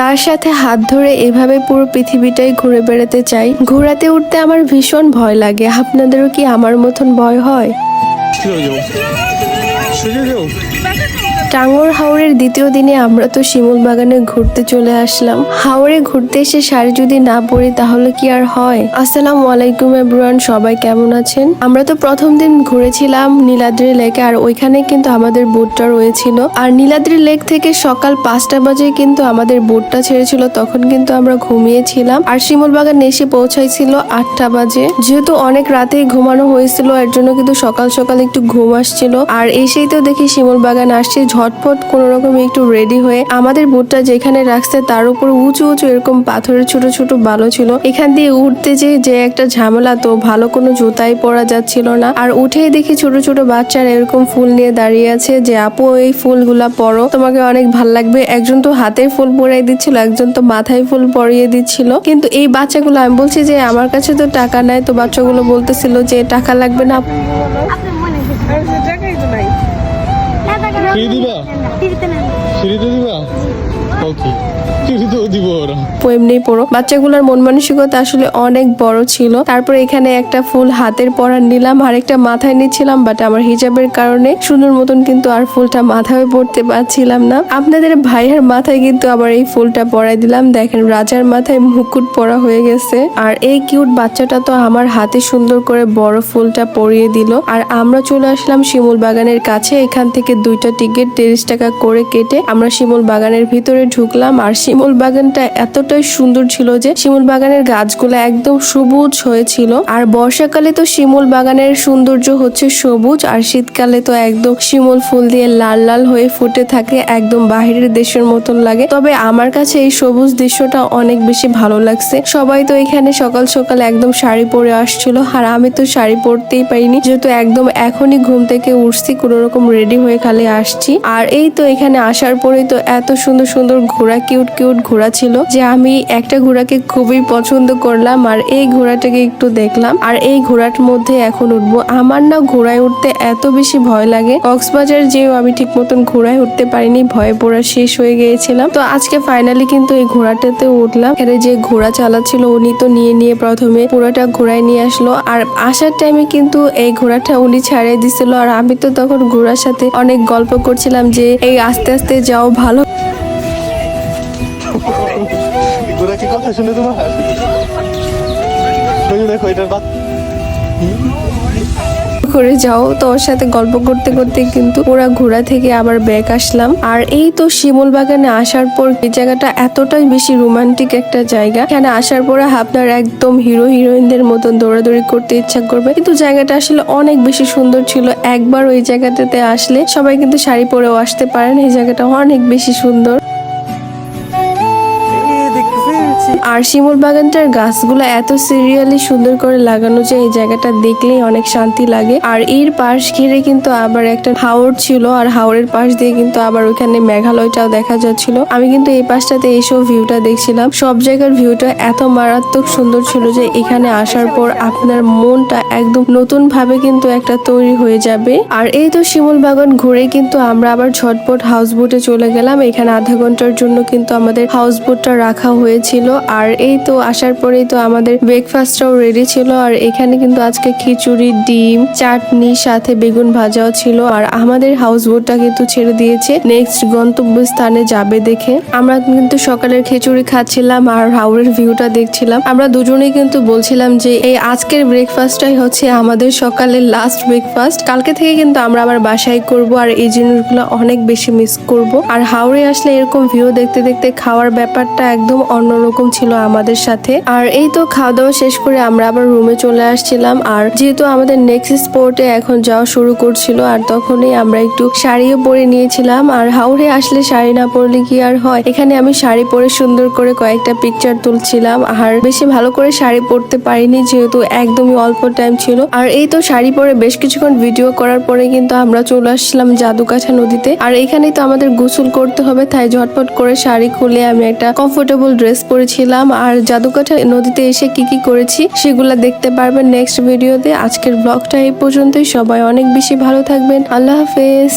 তার সাথে হাত ধরে এভাবে পুরো পৃথিবীটাই ঘুরে বেড়াতে চাই। ঘোরাতে উঠতে আমার ভীষণ ভয় লাগে। আপনাদেরও কি আমার মতন ভয় হয়? টাঙ্গর হাওড়ের দ্বিতীয় দিনে আমরা তো শিমুল বাগানে ঘুরতে চলে আসলাম। হাওড়ে ঘুরতে এসে শাড়ি যদি না পরি তাহলে কি আর হয়? আসসালামু আলাইকুম এভরিওয়ান, সবাই কেমন আছেন? আমরা তো প্রথম দিন ঘুরেছিলাম নীলাদ্রি লেকে আর ওইখানে কিন্তু আমাদের বোটটা রয়েছিল। আর নীলাদ্রি লেক থেকে সকাল পাঁচটা বাজে কিন্তু আমাদের বোটটা ছেড়েছিল, তখন কিন্তু আমরা ঘুমিয়েছিলাম। আর শিমুল বাগানে এসে পৌঁছাইছিল আটটা বাজে। যেহেতু অনেক রাতেই ঘুমানো হয়েছিল, এর জন্য কিন্তু সকাল সকাল একটু ঘুম আসছিল। আর এসেই তো দেখি শিমুল বাগান আসছে, ঝটপট কোনো রকম একটু রেডি হয়ে আমাদের বোটটা যেখানে রাখছে তার উপর উঁচু উঁচু এরকম পাথরের ছোট ছোট বালো ছিল। এখান দিয়ে উঠতে যে যে একটা ঝামেলা তো ভালো কোনো জুতাই পরা যাচ্ছিল না। আর উঠেই দেখি ছোট ছোট বাচ্চারা এরকম ফুল নিয়ে দাঁড়িয়ে আছে যে, আপু, এই ফুলগুলা পরো। তোমাকে অনেক ভালো লাগবে। একজন তো হাতে ফুল পরিয়ে দিচ্ছিল, একজন তো মাথায় ফুল পরিয়ে দিচ্ছিল। কিন্তু এই বাচ্চাগুলো, আমি বলছি যে, আমার কাছে তো টাকা নাই। তো বাচ্চাগুলো বলতেছিল যে, টাকা লাগবে না। ফ্রি দিবা? ফিরিতে দিবা? ওকে এমনি বাচ্চাগুলোর মন মানসিকতা আসলে অনেক বড় ছিল। তারপর এখানে একটা ফুল হাতের পরা নিলাম। আর একটা মাথায় নিচ্ছিলাম বাট আমার হিজাবের কারণে সুন্দর মতন কিন্তু আর ফুলটা মাথায় পড়তে পারছিলাম না। আপনাদের ভাইয়ের মাথায় কিন্তু আবার এই ফুলটা পরাই দিলাম। দেখেন, রাজার মাথায় মুকুট পরা হয়ে গেছে। আর এই কিউট বাচ্চাটা তো আমার হাতে সুন্দর করে বড় ফুলটা পরিয়ে দিল। আর আমরা চলে আসলাম শিমুল বাগানের কাছে। এখান থেকে দুইটা টিকিট তিরিশ টাকা করে কেটে আমরা শিমুল বাগানের ভিতরে ঢুকলাম। আর শিমুল বাগানটা এতটাই সুন্দর ছিল যে শিমুল বাগানের গাছগুলো একদম সবুজ হয়েছিল। আর বর্ষাকালে তো শিমুল বাগানের সৌন্দর্য হচ্ছে সবুজ, আর শীতকালে তো একদম শিমুল ফুল দিয়ে লাল লাল হয়ে ফুটে থাকে, একদম বাহিরের দেশের মতন লাগে। তবে আমার কাছে এই সবুজ দৃশ্যটা অনেক বেশি ভালো লাগছে। সবাই তো এখানে সকাল সকাল একদম শাড়ি পরে আসছিল, আর আমি তো শাড়ি পরতেই পারিনি, যেহেতু একদম এখনই ঘুম থেকে উঠছি, কোনো রকম রেডি হয়ে খালি আসছি। আর এই তো এখানে আসার পরেই তো এত সুন্দর সুন্দর ঘোড়া কিউট কিউট ঘোড়া ছিল যে আমি একটা ঘোড়াকে খুবই পছন্দ করলাম আর এই ঘোড়াটাকে একটু দেখলাম। আর এই ঘোড়ার মধ্যে এখন উঠবো। আমার না ঘোড়ায় উঠতে এত বেশি ভয় লাগে। কক্সবাজার যেও আমি ঠিক মতন ঘোড়ায় উঠতে পারিনি, ভয়ে পড়া শেষ হয়ে গিয়েছিলাম। তো আজকে ফাইনালি কিন্তু এই ঘোড়াটাতে উঠলাম। এখানে যে ঘোড়া চালাচ্ছিল উনি তো নিয়ে নিয়ে প্রথমে পুরোটা ঘোড়ায় নিয়ে আসলো। আর আসার টাইমে কিন্তু এই ঘোড়াটা উনি ছাড়িয়ে দিছিল। আর আমি তো তখন ঘোড়ার সাথে অনেক গল্প করছিলাম যে, এই আস্তে আস্তে যাও, ভালো কথা শুনে তোমার? করে যাও তো ওর সাথে গল্প করতে করতে কিন্তু ওরা ঘোড়া থেকে আবার ব্যাক আসলাম। আর এই তো শিমুল বাগানে আসার পর এই জায়গাটা এতটাই বেশি রোমান্টিক একটা জায়গা। এখানে আসার পরে আপনার একদম হিরো হিরোইনদের মতন দৌড়াদৌড়ি করতে ইচ্ছা করবে। কিন্তু জায়গাটা আসলে অনেক বেশি সুন্দর ছিল। একবার ওই জায়গাটাতে আসলে সবাই কিন্তু শাড়ি পরেও আসতে পারেন। এই জায়গাটা অনেক বেশি সুন্দর। আর শিমুল বাগানটার গাছগুলো এত সিরিয়ালি সুন্দর করে লাগানো যে এই জায়গাটা দেখলেই অনেক শান্তি লাগে। আর এর পাশ ঘিরে কিন্তু আবার একটা হাওড় ছিল, আর হাওড়ের পাশ দিয়ে কিন্তু আবার ওখানে মেঘালয়টাও দেখা যাচ্ছিল। আমি কিন্তু এই পাশটাতে এইসব ভিউটা দেখছিলাম। সব জায়গার ভিউটা এত মারাত্মক সুন্দর ছিল যে এখানে আসার পর আপনার মনটা একদম নতুন ভাবে কিন্তু একটা তৈরি হয়ে যাবে। আর এই তো শিমুল বাগান ঘুরে কিন্তু আমরা আবার ঝটপট হাউস বোটে চলে গেলাম। এখানে আধা ঘণ্টার জন্য কিন্তু আমাদের হাউস বোটটা রাখা হয়েছিল। আর এই তো আসার পরেই তো আমাদের ব্রেকফাস্টটাও রেডি ছিল। আর এখানে কিন্তু আজকে খিচুড়ি, ডিম, চাটনি, সাথে বেগুন ভাজাও ছিল। আর আমাদের হাউস বোটটা কিন্তু ছেড়ে দিয়েছে। নেক্সট গন্তব্য স্থানে যাবে দেখে। আমরা কিন্তু সকালের খিচুড়ি খাচ্ছিলাম আর হাওড়ের ভিউটা দেখছিলাম। আমরা দুজনেই কিন্তু বলছিলাম যে এই আজকের ব্রেকফাস্টটাই হচ্ছে আমাদের সকালের লাস্ট ব্রেকফাস্ট কালকে থেকে কিন্তু আমরা আবার বাসায় করব আর এই জিনিসগুলো অনেক বেশি মিস করব। আর হাওড়ে আসলে এরকম ভিউ দেখতে দেখতে খাওয়ার ব্যাপারটা একদম অন্যরকম ছিল। আমাদের সাথে। আর এই তো খাওয়া দাওয়া শেষ করে আমরা আবার রুমে চলে আসছিলাম। আর যেহেতু আমাদের নেক্সট স্পোর্টে এখন যাওয়া শুরু করছিল, আর তখনই আমরা একটু শাড়িও পরে নিয়েছিলাম। আর হাওড়ে আসলে শাড়ি না পরলে কি আর হয়? এখানে আমি শাড়ি পরে সুন্দর করে কয়েকটা পিকচার তুলছিলাম। আর বেশি ভালো করে শাড়ি পরতে পারিনি, যেহেতু একদমই অল্প টাইম ছিল। আর এই তো শাড়ি পরে বেশ কিছুক্ষণ ভিডিও করার পরে কিন্তু আমরা চলে আসছিলাম জাদুকাছা নদীতে। আর এখানেই তো আমাদের গোসল করতে হবে, তাই ঝটপট করে শাড়ি খুলে আমি একটা কমফোর্টেবল ড্রেস পরেছিলাম। আর জাদুকাঠা নদীতে এসে কি কি করেছি সেগুলো দেখতে পারবেন নেক্সট ভিডিওতে আজকের ব্লগটা এই পর্যন্তই। সবাই অনেক বেশি ভালো থাকবেন। আল্লাহ হাফেজ।